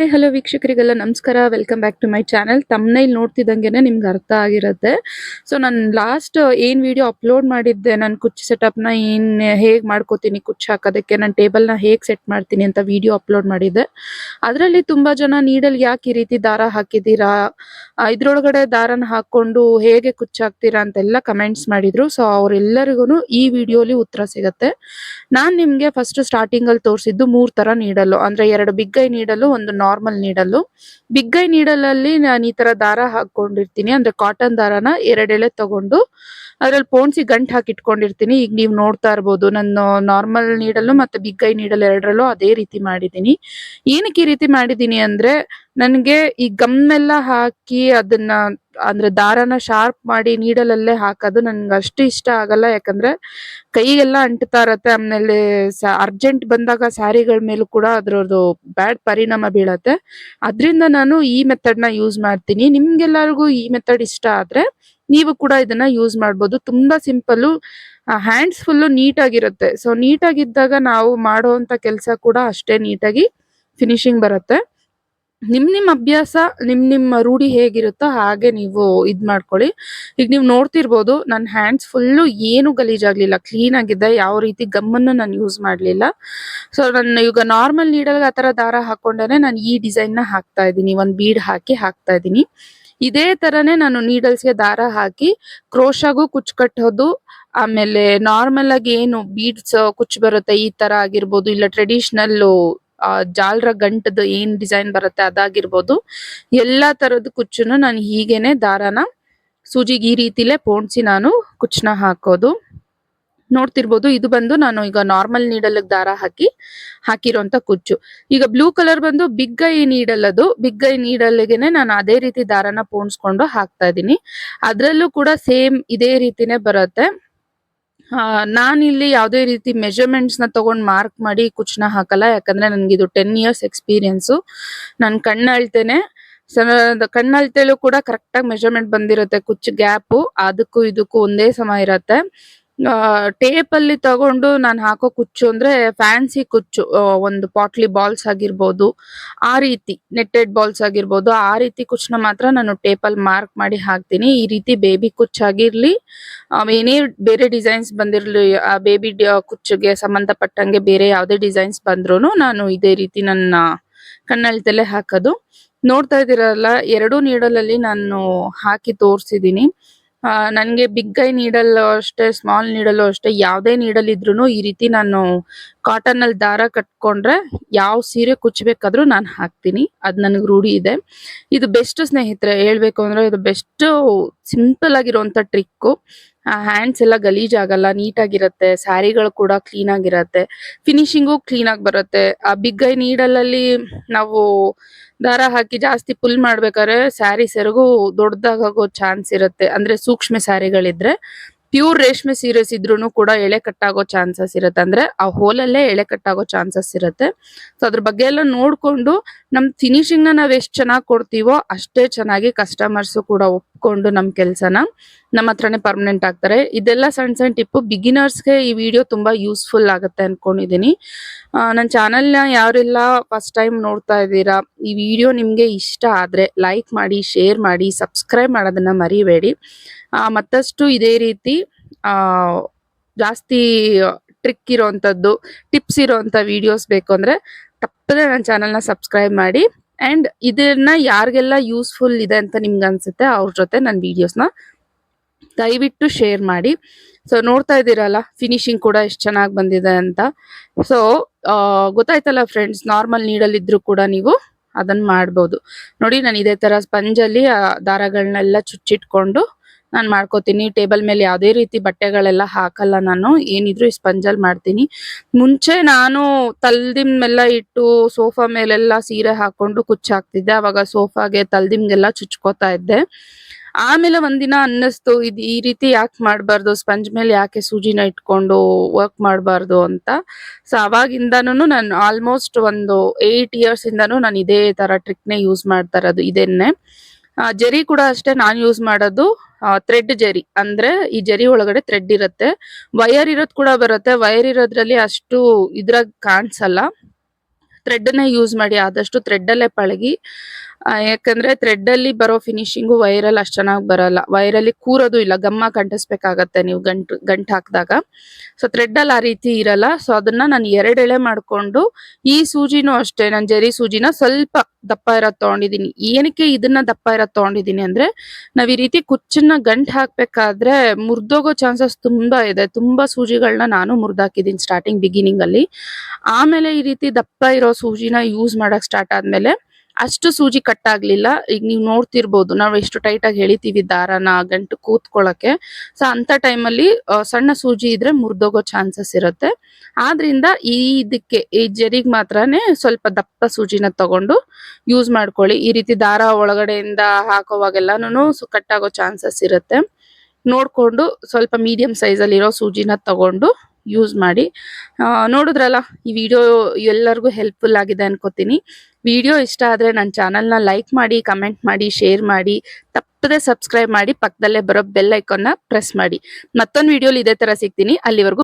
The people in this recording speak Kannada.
ಹಾಯ್ ಹಲೋ ವೀಕ್ಷಕರಿಗೆಲ್ಲ ನಮಸ್ಕಾರ. Welcome back to my channel thumbnail ನೋಡ್ತಿದ್ದಂಗೆನೆ ನಿಮ್ಗೆ ಅರ್ಥ ಆಗಿರುತ್ತೆ. ಸೊ ನಾನು ಲಾಸ್ಟ್ ಏನ್ ವಿಡಿಯೋ ಅಪ್ಲೋಡ್ ಮಾಡಿದ್ದೆ, ನಾನು ಕುಚ್ಚು ಸೆಟಪ್ನ ಏನ್ ಹೇಗ್ ಮಾಡ್ಕೋತೀನಿ ಕುಚ್ಚು ಹಾಕೋದಕ್ಕೆ, ನಾನು ಟೇಬಲ್ನ ಹೇಗ್ ಸೆಟ್ ಮಾಡ್ತೀನಿ ಅಂತ ವಿಡಿಯೋ ಅಪ್ಲೋಡ್ ಮಾಡಿದ್ದೆ. ಅದರಲ್ಲಿ ತುಂಬಾ ಜನ ನೀಡಲ್ ಯಾಕೆ ಈ ರೀತಿ ದಾರ ಹಾಕಿದ್ದೀರಾ? ಇದ್ರೊಳಗಡೆ ದಾರನ ಹಾಕೊಂಡು ಹೇಗೆ ಕುಚ್ಚು ಹಾಕ್ತೀರಾ ಅಂತೆಲ್ಲ ಕಮೆಂಟ್ಸ್ ಮಾಡಿದ್ರು. ಸೊ ಅವ್ರೆಲ್ಲರಿಗೂ ಈ ವಿಡಿಯೋಲಿ ಉತ್ತರ ಸಿಗತ್ತೆ. ನಾನ್ ನಿಮ್ಗೆ ಫಸ್ಟ್ ಸ್ಟಾರ್ಟಿಂಗ್ ಅಲ್ಲಿ ತೋರಿಸಿದ್ದು ಮೂರ್ ತರ ನೀಡಲು ಅಂದ್ರೆ ಎರಡು ಬಿಗ್ ಐ ನೀಡಲು ಒಂದು ನಾರ್ಮಲ್ ನೀಡಲು ಬಿಗ್ ಐ ನೀಡಲ್ ಅಲ್ಲಿ ನಾನು ಈ ತರ ದಾರ ಹಾಕೊಂಡಿರ್ತೀನಿ ಅಂದ್ರೆ ಕಾಟನ್ ದಾರನ ಎರಡೆಳೆ ತಗೊಂಡು ಅದ್ರಲ್ಲಿ ಪೋಣಿಸಿ ಗಂಟು ಹಾಕಿ ಇಟ್ಕೊಂಡಿರ್ತೀನಿ ಈಗ ನೀವು ನೋಡ್ತಾ ಇರ್ಬೋದು, ನಾನು ನಾರ್ಮಲ್ ನೀಡಲು ಮತ್ತೆ ಬಿಗ್ ಐ ನೀಡಲ್ ಎರಡರಲ್ಲೂ ಅದೇ ರೀತಿ ಮಾಡಿದ್ದೀನಿ. ಏನಕ್ಕೆ ರೀತಿ ಮಾಡಿದೀನಿ ಅಂದ್ರೆ ನನ್ಗೆ ಈ ಗಮ್ ಎಲ್ಲ ಹಾಕಿ ಅದನ್ನ ಅಂದ್ರೆ ದಾರನ ಶಾರ್ಪ್ ಮಾಡಿ ನೀಡಲಲ್ಲೇ ಹಾಕೋದು ನನ್ಗೆ ಅಷ್ಟು ಇಷ್ಟ ಆಗಲ್ಲ. ಯಾಕಂದ್ರೆ ಕೈಗೆಲ್ಲ ಅಂಟ್ತಾ ಇರತ್ತೆ, ಆಮೇಲೆ ಅರ್ಜೆಂಟ್ ಬಂದಾಗ ಸ್ಯಾರಿಗಳ ಮೇಲೂ ಕೂಡ ಅದ್ರದ್ದು ಬ್ಯಾಡ್ ಪರಿಣಾಮ ಬೀಳತ್ತೆ. ಅದ್ರಿಂದ ನಾನು ಈ ಮೆಥಡ್ನ ಯೂಸ್ ಮಾಡ್ತೀನಿ. ನಿಮ್ಗೆಲ್ಲರಿಗೂ ಈ ಮೆಥಡ್ ಇಷ್ಟ ಆದ್ರೆ ನೀವು ಕೂಡ ಇದನ್ನ ಯೂಸ್ ಮಾಡ್ಬೋದು. ತುಂಬಾ ಸಿಂಪಲ್ ಹ್ಯಾಂಡ್ಸ್ ಫುಲ್ಲು ನೀಟಾಗಿರುತ್ತೆ. ಸೊ ನೀಟಾಗಿದ್ದಾಗ ನಾವು ಮಾಡುವಂತ ಕೆಲಸ ಕೂಡ ಅಷ್ಟೇ ನೀಟಾಗಿ ಫಿನಿಶಿಂಗ್ ಬರುತ್ತೆ. ನಿಮ್ ನಿಮ್ ಅಭ್ಯಾಸ, ನಿಮ್ ನಿಮ್ಮ ರೂಢಿ ಹೇಗಿರುತ್ತೋ ಹಾಗೆ ನೀವು ಇದ್ ಮಾಡ್ಕೊಳ್ಳಿ. ಈಗ ನೀವು ನೋಡ್ತಿರ್ಬೋದು ನನ್ನ ಹ್ಯಾಂಡ್ಸ್ ಫುಲ್ಲು ಏನು ಗಲೀಜಾಗ್ಲಿಲ್ಲ. ಕ್ಲೀನ್ ಆಗಿದೆ ಯಾವ ರೀತಿ ಗಮ್ಮನ್ನು ನಾನು ಯೂಸ್ ಮಾಡ್ಲಿಲ್ಲ. ಸೊ ನಾನು ಈಗ ನಾರ್ಮಲ್ ನೀಡಲ್ಗೆ ಆ ತರ ದಾರ ಹಾಕೊಂಡೇನೆ ನಾನು ಈ ಡಿಸೈನ್ನ ಹಾಕ್ತಾ ಇದ್ದೀನಿ. ಒಂದ್ ಬೀಡ್ ಹಾಕಿ ಹಾಕ್ತಾ ಇದ್ದೀನಿ. ಇದೇ ತರನೇ ನಾನು ನೀಡಲ್ಸ್ಗೆ ದಾರ ಹಾಕಿ ಕ್ರೋಶಾಗೂ ಕುಚ್ ಕಟ್ಟೋದು, ಆಮೇಲೆ ನಾರ್ಮಲ್ ಆಗಿ ಏನು ಬೀಡ್ಸ್ ಕುಚ್ ಬರುತ್ತೆ ಈ ತರ ಆಗಿರ್ಬೋದು, ಇಲ್ಲ ಟ್ರೆಡಿಷನಲ್ ಜಾಲ್ರ ಗಂಟದ ಏನ್ ಡಿಸೈನ್ ಬರುತ್ತೆ ಅದಾಗಿರ್ಬೋದು. ಎಲ್ಲಾ ತರದ ಕುಚ್ಚನ್ನು ನಾನು ಹೀಗೇನೆ ದಾರನ ಸೂಜಿಗೆ ಈ ರೀತಿಲೇ ಪೋಣಿಸಿ ನಾನು ಕುಚ್ಚನ ಹಾಕೋದು. ನೋಡ್ತಿರ್ಬೋದು ಇದು ಬಂದು ನಾನು ಈಗ ನಾರ್ಮಲ್ ನೀಡಲ್ ದಾರ ಹಾಕಿ ಹಾಕಿರೋಂತ ಕುಚ್ಚು. ಈಗ ಬ್ಲೂ ಕಲರ್ ಬಂದು ಬಿಗ್ ಐ ನೀಡಲ್ ಅದು. ಬಿಗ್ ಐ ನೀಡಲ್ಗೆನೆ ನಾನು ಅದೇ ರೀತಿ ದಾರನ ಪೋಣಿಸ್ಕೊಂಡು ಹಾಕ್ತಾ ಇದ್ದೀನಿ. ಅದ್ರಲ್ಲೂ ಕೂಡ ಸೇಮ್ ಇದೇ ರೀತಿನೇ ಬರುತ್ತೆ. ಆ, ನಾನಿಲ್ಲಿ ಯಾವುದೇ ರೀತಿ ಮೆಜರ್ಮೆಂಟ್ಸ್ನ ತಗೊಂಡ್ ಮಾರ್ಕ್ ಮಾಡಿ ಕುಚ್ಚನ ಹಾಕಲ್ಲ. ಯಾಕಂದ್ರೆ ನನ್ಗೆ ಇದು ಟೆನ್ ಇಯರ್ಸ್ ಎಕ್ಸ್ಪೀರಿಯನ್ಸ್ ನಾನು ಕಣ್ಣು ಅಳ್ತೇನೆ ಕಣ್ಣು ಕೂಡ ಕರೆಕ್ಟ್ ಆಗಿ ಮೆಜರ್ಮೆಂಟ್ ಬಂದಿರುತ್ತೆ ಕುಚ್ ಗ್ಯಾಪ್ ಅದಕ್ಕೂ ಇದಕ್ಕೂ ಒಂದೇ ಸಮ ಇರತ್ತೆ. ಟೇಪ್ ಅಲ್ಲಿ ತಗೊಂಡು ನಾನು ಹಾಕೋ ಕುಚ್ಚು ಅಂದ್ರೆ ಫ್ಯಾನ್ಸಿ ಕುಚ್ಚು ಒಂದು ಪಾಟ್ಲಿ ಬಾಲ್ಸ್ ಆಗಿರ್ಬೋದು, ಆ ರೀತಿ ನೆಟ್ಟೆಡ್ ಬಾಲ್ಸ್ ಆಗಿರ್ಬೋದು, ಆ ರೀತಿ ಕುಚ್ಚನ ಮಾತ್ರ ನಾನು ಟೇಪ್ ಅಲ್ಲಿ ಮಾರ್ಕ್ ಮಾಡಿ ಹಾಕ್ತೀನಿ. ಈ ರೀತಿ ಬೇಬಿ ಕುಚ್ಚಾಗಿರ್ಲಿ ಏನೇ ಬೇರೆ ಡಿಸೈನ್ಸ್ ಬಂದಿರ್ಲಿ, ಆ ಬೇಬಿ ಕುಚ್ಚಿಗೆ ಸಂಬಂಧಪಟ್ಟಂಗೆ ಬೇರೆ ಯಾವುದೇ ಡಿಸೈನ್ಸ್ ಬಂದ್ರು ನಾನು ಇದೇ ರೀತಿ ನನ್ನ ಕಣ್ಣಳ್ತಲ್ಲೇ ಹಾಕೋದು. ನೋಡ್ತಾ ಇದ್ದೀರಲ್ಲ, ಎರಡೂ ನೀಡಲಲ್ಲಿ ನಾನು ಹಾಕಿ ತೋರಿಸಿದೀನಿ ಆ, ನನ್ಗೆ ಬಿಗ್ ಐ ನೀಡಲ್ ಅಷ್ಟೇ ಸ್ಮಾಲ್ ನೀಡಲ್ ಅಷ್ಟೇ ಯಾವ್ದೇ ನೀಡಲ್ ಇದ್ರೂನು ಈ ರೀತಿ ನಾನು ಕಾಟನ್ ಅಲ್ಲಿ ದಾರ ಕಟ್ಕೊಂಡ್ರೆ ಯಾವ ಸೀರೆ ಕುಚ್ಚಬೇಕಾದ್ರೂ ನಾನು ಹಾಕ್ತೀನಿ. ಅದ್ ನನಗೆ ರೂಢಿ ಇದೆ. ಇದು ಬೆಸ್ಟ್ ಸ್ನೇಹಿತರೆ ಹೇಳ್ಬೇಕು ಅಂದ್ರೆ ಇದು ಬೆಸ್ಟ್ ಸಿಂಪಲ್ ಆಗಿರುವಂತ ಟ್ರಿಕ್ ಹ್ಯಾಂಡ್ಸ್ ಎಲ್ಲ ಗಲೀಜ್ ಆಗಲ್ಲ, ನೀಟಾಗಿರತ್ತೆ, ಸ್ಯಾರಿಗಳು ಕೂಡ ಕ್ಲೀನ್ ಆಗಿರತ್ತೆ ಫಿನಿಶಿಂಗು ಕ್ಲೀನ್ ಆಗಿ ಬರುತ್ತೆ. ಆ ಬಿಗ್ ಐ ನೀಡಲಲ್ಲಿ ನಾವು ದಾರ ಹಾಕಿ ಜಾಸ್ತಿ ಪುಲ್ ಮಾಡ್ಬೇಕಾದ್ರೆ ಸ್ಯಾರಿ ಸೆರಗು ದೊಡ್ಡದಾಗೋ ಚಾನ್ಸ್ ಇರುತ್ತೆ. ಅಂದ್ರೆ ಸೂಕ್ಷ್ಮ ಸ್ಯಾರಿಗಳಿದ್ರೆ ಪ್ಯೂರ್ ರೇಷ್ಮೆ ಸೀರೆಸ್ ಇದ್ರೂ ಕೂಡ ಎಳೆ ಕಟ್ಟಾಗೋ ಚಾನ್ಸಸ್ ಇರುತ್ತೆ. ಅಂದ್ರೆ ಆ ಹೋಲಲ್ಲೇ ಎಳೆ ಕಟ್ಟಾಗೋ ಚಾನ್ಸಸ್ ಇರುತ್ತೆ. ಸೊ ಅದ್ರ ಬಗ್ಗೆ ಎಲ್ಲ ನೋಡ್ಕೊಂಡು ನಮ್ ಫಿನಿಶಿಂಗ್ನ ನಾವ್ ಎಷ್ಟ್ ಚೆನ್ನಾಗಿ ಕೊಡ್ತೀವೋ ಅಷ್ಟೇ ಚೆನ್ನಾಗಿ ಕಸ್ಟಮರ್ಸ್ ಕೂಡ ಒಪ್ಕೊಂಡು ನಮ್ ಕೆಲ್ಸನ ನಮ್ಮ ಹತ್ರನೇ ಪರ್ಮನೆಂಟ್ ಆಗ್ತಾರೆ. ಇದೆಲ್ಲ ಸಣ್ಣ ಸಣ್ಣ ಟಿಪ್ಪು ಬಿಗಿನರ್ಸ್ಗೆ ಈ ವಿಡಿಯೋ ತುಂಬಾ ಯೂಸ್ಫುಲ್ ಆಗುತ್ತೆ ಅನ್ಕೊಂಡಿದೀನಿ. ನನ್ನ ಚಾನಲ್ನ ಯಾರೆಲ್ಲ ಫಸ್ಟ್ ಟೈಮ್ ನೋಡ್ತಾ ಇದ್ದೀರಾ, ಈ ವಿಡಿಯೋ ನಿಮಗೆ ಇಷ್ಟ ಆದ್ರೆ ಲೈಕ್ ಮಾಡಿ ಶೇರ್ ಮಾಡಿ ಸಬ್ಸ್ಕ್ರೈಬ್ ಮಾಡೋದನ್ನ ಮರಿಬೇಡಿ. ಮತ್ತಷ್ಟು ಇದೇ ರೀತಿ ಜಾಸ್ತಿ ಟ್ರಿಕ್ ಇರೋವಂಥದ್ದು ಟಿಪ್ಸ್ ಇರೋವಂಥ ವಿಡಿಯೋಸ್ ಬೇಕು ಅಂದರೆ ತಪ್ಪದೆ ನನ್ನ ಚಾನಲ್ನ ಸಬ್ಸ್ಕ್ರೈಬ್ ಮಾಡಿ. ಅಂಡ್ ಇದನ್ನ ಯಾರಿಗೆಲ್ಲ ಯೂಸ್ಫುಲ್ ಇದೆ ಅಂತ ನಿಮ್ಗೆ ಅನ್ಸುತ್ತೆ ಅವ್ರ ಜೊತೆ ನನ್ನ ವಿಡಿಯೋಸ್ನ ದಯವಿಟ್ಟು ಶೇರ್ ಮಾಡಿ. ಸೊ ನೋಡ್ತಾ ಇದ್ದೀರಲ್ಲ ಫಿನಿಶಿಂಗ್ ಕೂಡ ಎಷ್ಟು ಚೆನ್ನಾಗಿ ಬಂದಿದೆ ಅಂತ. ಸೊ ಗೊತ್ತಾಯ್ತಲ್ಲ ಫ್ರೆಂಡ್ಸ್ ನಾರ್ಮಲ್ ನೀಡಲ್ ಇದ್ರೂ ಕೂಡ ನೀವು ಅದನ್ನ ಮಾಡ್ಬೋದು. ನೋಡಿ, ನಾನು ಇದೇ ತರ ಸ್ಪಂಜಲ್ಲಿ ದಾರಗಳನ್ನೆಲ್ಲ ಚುಚ್ಚಿಟ್ಕೊಂಡು ನಾನು ಮಾಡ್ಕೋತೀನಿ. ಟೇಬಲ್ ಮೇಲೆ ಯಾವುದೇ ರೀತಿ ಬಟ್ಟೆಗಳೆಲ್ಲ ಹಾಕಲ್ಲ ನಾನು. ಏನಿದ್ರು ಈ ಸ್ಪಂಜಲ್ಲಿ ಮಾಡ್ತೀನಿ. ಮುಂಚೆ ನಾನು ತಲ್ದಿಮ್ಮೆಲ್ಲ ಇಟ್ಟು ಸೋಫಾ ಮೇಲೆಲ್ಲ ಸೀರೆ ಹಾಕೊಂಡು ಕುಚ್ಚಾಕ್ತಿದ್ದೆ. ಅವಾಗ ಸೋಫಾಗೆ ತಲ್ದಿಮ್ಗೆಲ್ಲ ಚುಚ್ಕೋತಾ ಇದ್ದೆ. ಆಮೇಲೆ ಒಂದಿನ ಅನ್ನಿಸ್ತು, ಇದು ಈ ರೀತಿ ಯಾಕೆ ಮಾಡಬಾರ್ದು, ಸ್ಪಂಜ್ ಮೇಲೆ ಯಾಕೆ ಸೂಜಿನ ಇಟ್ಕೊಂಡು ವರ್ಕ್ ಮಾಡಬಾರ್ದು ಅಂತ. ಸೊ ಅವಾಗಿಂದನೂ ನಾನು ಆಲ್ಮೋಸ್ಟ್ ಒಂದು ಏಯ್ಟ್ ಇಯರ್ಸ್ ಇಂದನೂ ನಾನು ಇದೇ ತರ ಟ್ರಿಕ್ ನೇ ಯೂಸ್ ಮಾಡ್ತಾ ಇರೋದು ಇದನ್ನೇ. ಜರಿ ಕೂಡ ಅಷ್ಟೇ ನಾನು ಯೂಸ್ ಮಾಡೋದು. ಥ್ರೆಡ್ ಜರಿ. ಅಂದ್ರೆ ಈ ಜರಿ ಒಳಗಡೆ ಥ್ರೆಡ್ ಇರುತ್ತೆ. ವಯರ್ ಇರೋದ್ ಕೂಡ ಬರುತ್ತೆ. ವಯರ್ ಇರೋದ್ರಲ್ಲಿ ಅಷ್ಟು ಇದ್ರಾಗ ಕಾಣಿಸಲ್ಲ. ಥ್ರೆಡ್ನೇ ಯೂಸ್ ಮಾಡಿ ಆದಷ್ಟು ಥ್ರೆಡ್ಡಲ್ಲೇ ಪಳಗಿ. ಆ, ಥ್ರೆಡ್ ಅಲ್ಲಿ ಬರೋ ಫಿನಿಶಿಂಗು ವೈರಲ್ಲಿ ಅಷ್ಟು ಚೆನ್ನಾಗಿ ಬರಲ್ಲ. ವೈರಲ್ಲಿ ಕೂರೋದು ಇಲ್ಲ ಗಮ್ಮ ಕಂಟಿಸ್ಬೇಕಾಗತ್ತೆ ನೀವು ಗಂಟು ಗಂಟು ಹಾಕಿದಾಗ. ಸೊ ಥ್ರೆಡ್ಡಲ್ಲಿ ಆ ರೀತಿ ಇರಲ್ಲ. ಸೊ ಅದನ್ನ ನಾನು ಎರಡು ಎಳೆ ಮಾಡ್ಕೊಂಡು ಈ ಸೂಜಿನೂ ಅಷ್ಟೇ ನಾನು ಜರಿ ಸೂಜಿನ ಸ್ವಲ್ಪ ದಪ್ಪ ಇರೋದು ತಗೊಂಡಿದೀನಿ. ಏನಕ್ಕೆ ಇದನ್ನ ದಪ್ಪ ಇರೋದು ತಗೊಂಡಿದೀನಿ ಅಂದ್ರೆ ನಾವ್ ಈ ರೀತಿ ಕುಚ್ಚನ್ನ ಗಂಟು ಹಾಕ್ಬೇಕಾದ್ರೆ ಮುರ್ದೋಗೋ ಚಾನ್ಸಸ್ ತುಂಬಾ ಇದೆ. ತುಂಬಾ ಸೂಜಿಗಳನ್ನ ನಾನು ಮುರ್ದಾಕಿದೀನಿ ಸ್ಟಾರ್ಟಿಂಗ್ ಬಿಗಿನಿಂಗ್ ಅಲ್ಲಿ. ಆಮೇಲೆ ಈ ರೀತಿ ದಪ್ಪ ಇರೋ ಸೂಜಿನ ಯೂಸ್ ಮಾಡಕ್ ಸ್ಟಾರ್ಟ್ ಆದ್ಮೇಲೆ ಅಷ್ಟು ಸೂಜಿ ಕಟ್ ಆಗ್ಲಿಲ್ಲ ಈಗ ನೀವು ನೋಡ್ತಿರ್ಬೋದು, ನಾವು ಎಷ್ಟು ಟೈಟ್ ಆಗಿ ಎಳಿತೀವಿ ದಾರನ ಗಂಟು ಕೂತ್ಕೊಳ್ಳಕ್ಕೆ ಸೊ ಅಂತ ಟೈಮಲ್ಲಿ ಸಣ್ಣ ಸೂಜಿ ಇದ್ರೆ ಮುರಿದೋಗೋ ಚಾನ್ಸಸ್ ಇರುತ್ತೆ. ಆದ್ರಿಂದ ಈ ಇದಕ್ಕೆ, ಈ ಜರಿಗೆ ಮಾತ್ರನೇ ಸ್ವಲ್ಪ ದಪ್ಪ ಸೂಜಿನ ತಗೊಂಡು ಯೂಸ್ ಮಾಡ್ಕೊಳ್ಳಿ. ಈ ರೀತಿ ದಾರ ಒಳಗಡೆಯಿಂದ ಹಾಕೋವಾಗೆಲ್ಲಾನು ಕಟ್ ಆಗೋ ಚಾನ್ಸಸ್ ಇರುತ್ತೆ. ನೋಡ್ಕೊಂಡು ಸ್ವಲ್ಪ ಮೀಡಿಯಂ ಸೈಜ್ ಅಲ್ಲಿರೋ ಸೂಜಿನ ತಗೊಂಡು ಯೂಸ್ ಮಾಡಿ. ನೋಡಿದ್ರಲ್ಲ, ಈ ವಿಡಿಯೋ ಎಲ್ಲರಿಗೂ ಹೆಲ್ಪ್ಫುಲ್ ಆಗಿದೆ ಅನ್ಕೋತೀನಿ. ವಿಡಿಯೋ ಇಷ್ಟ ಆದ್ರೆ ನನ್ನ ಚಾನಲ್ನ ಲೈಕ್ ಮಾಡಿ ಕಮೆಂಟ್ ಮಾಡಿ ಶೇರ್ ಮಾಡಿ, ತಪ್ಪದೆ ಸಬ್ಸ್ಕ್ರೈಬ್ ಮಾಡಿ, ಪಕ್ಕದಲ್ಲೇ ಬರೋ ಬೆಲ್ ಐಕಾನ್ನ ಪ್ರೆಸ್ ಮಾಡಿ. ಮತ್ತೊಂದು ವಿಡಿಯೋಲಿ ಇದೇ ತರ ಸಿಗ್ತೀನಿ. ಅಲ್ಲಿವರೆಗೂ